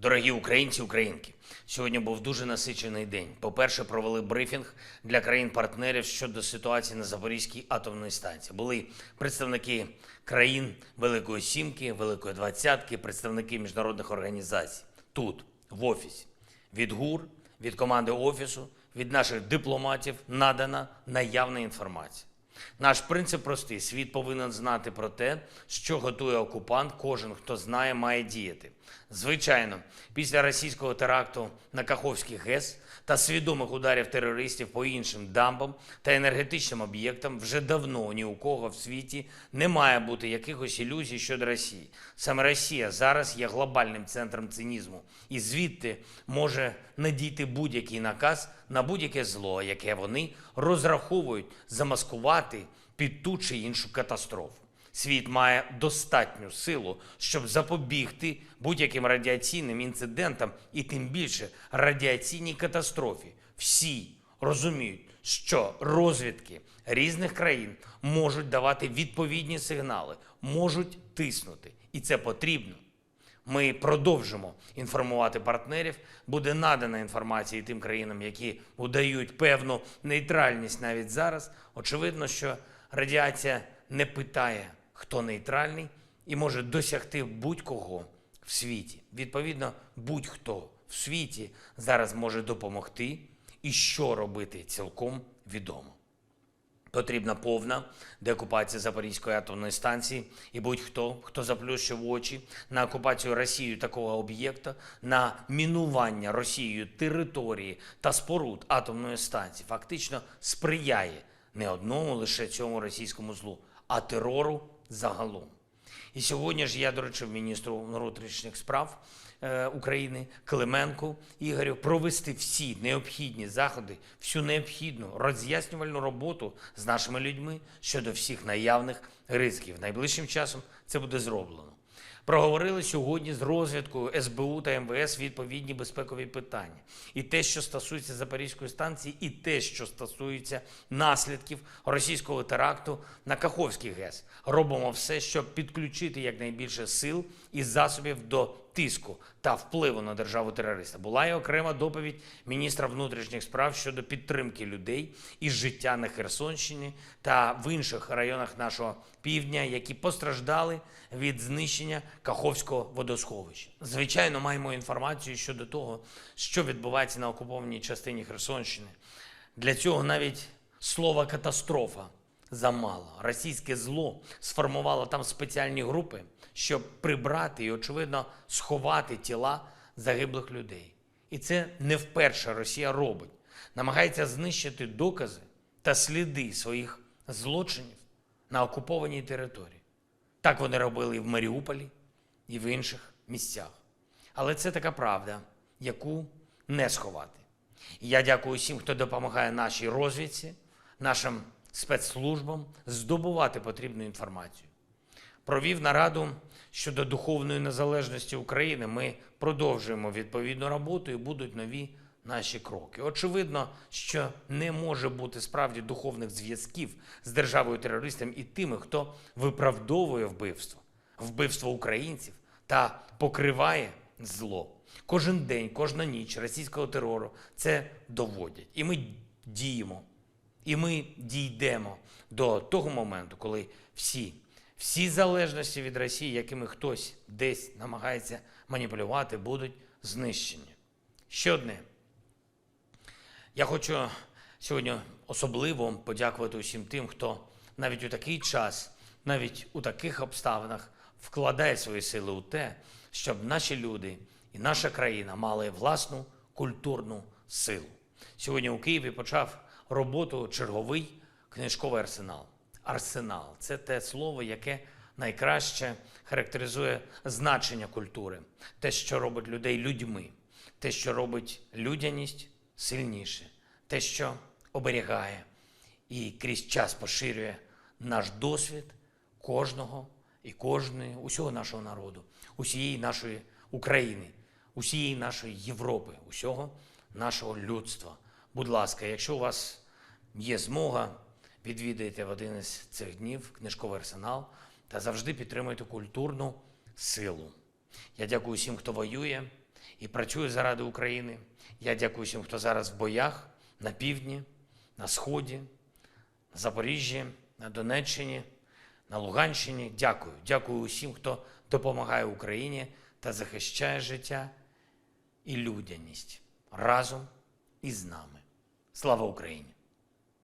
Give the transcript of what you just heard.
Дорогі українці, українки, сьогодні був дуже насичений день. По-перше, провели брифінг для країн-партнерів щодо ситуації на Запорізькій атомній станції. Були представники країн Великої Сімки, Великої Двадцятки, представники міжнародних організацій тут, в офісі. Від ГУР, від команди офісу, від наших дипломатів надана наявна інформація. Наш принцип простий: світ повинен знати про те, що готує окупант. Кожен, хто знає, має діяти. Звичайно, після російського теракту на Каховський ГЕС та свідомих ударів терористів по іншим дамбам та енергетичним об'єктам вже давно ні у кого в світі не має бути якихось ілюзій щодо Росії. Саме Росія зараз є глобальним центром цинізму, і звідти може надійти будь-який наказ на будь-яке зло, яке вони розраховують замаскувати під ту чи іншу катастрофу. Світ має достатню силу, щоб запобігти будь-яким радіаційним інцидентам і тим більше радіаційній катастрофі. Всі розуміють, що розвідки різних країн можуть давати відповідні сигнали, можуть тиснути, і це потрібно. Ми продовжимо інформувати партнерів. Буде надана інформація тим країнам, які удають певну нейтральність навіть зараз. Очевидно, що радіація не питає, хто нейтральний, і може досягти будь-кого в світі. Відповідно, будь-хто в світі зараз може допомогти, і що робити цілком відомо. Потрібна повна деокупація Запорізької атомної станції, і будь-хто, хто заплющив очі на окупацію Росією такого об'єкта, на мінування Росією території та споруд атомної станції, фактично сприяє не одному лише цьому російському злу, а терору загалом. І сьогодні ж я доручив міністру внутрішніх справ е, України Клименку Ігорю провести всі необхідні заходи, всю необхідну роз'яснювальну роботу з нашими людьми щодо всіх наявних ризиків. Найближчим часом це буде зроблено. Проговорили сьогодні з розвідкою СБУ та МВС відповідні безпекові питання. І те, що стосується Запорізької станції, і те, що стосується наслідків російського теракту на Каховський ГЕС. Робимо все, щоб підключити якнайбільше сил і засобів до тиску та впливу на державу терориста. Була і окрема доповідь міністра внутрішніх справ щодо підтримки людей і життя на Херсонщині та в інших районах нашого півдня, які постраждали від знищення Каховського водосховища. Звичайно, маємо інформацію щодо того, що відбувається на окупованій частині Херсонщини. Для цього навіть слова катастрофа замало. Російське зло сформувало там спеціальні групи, щоб прибрати і, очевидно, сховати тіла загиблих людей. І це не вперше Росія робить. Намагається знищити докази та сліди своїх злочинів на окупованій території. Так вони робили і в Маріуполі, і в інших місцях. Але це така правда, яку не сховати. Я дякую всім, хто допомагає нашій розвідці, нашим спецслужбам здобувати потрібну інформацію. Провів нараду щодо духовної незалежності України. Ми продовжуємо відповідну роботу і будуть нові наші кроки. Очевидно, що не може бути справді духовних зв'язків з державою терористом і тими, хто виправдовує вбивство, вбивство українців та покриває зло. Кожен день, кожна ніч російського терору це доводять. І ми діємо. І ми дійдемо до того моменту, коли всі, всі залежності від Росії, якими хтось десь намагається маніпулювати, будуть знищені. Ще одне. Я хочу сьогодні особливо подякувати усім тим, хто навіть у такий час, навіть у таких обставинах вкладає свої сили у те, щоб наші люди і наша країна мали власну культурну силу. Сьогодні у Києві почав роботу черговий книжковий арсенал. Арсенал це те слово, яке найкраще характеризує значення культури, те, що робить людей людьми, те, що робить людяність сильніше, те, що оберігає і крізь час поширює наш досвід кожного і кожної, усього нашого народу, усієї нашої України, усієї нашої Європи, усього нашого людства. Будь ласка, якщо у вас є змога, відвідайте в один із цих днів книжковий арсенал та завжди підтримуйте культурну силу. Я дякую всім, хто воює. і працює заради України. Я дякую всім, хто зараз в боях на півдні, на сході, на Запоріжжі, на Донеччині, на Луганщині. Дякую. Дякую усім, хто допомагає Україні та захищає життя і людяність разом із нами. Слава Україні!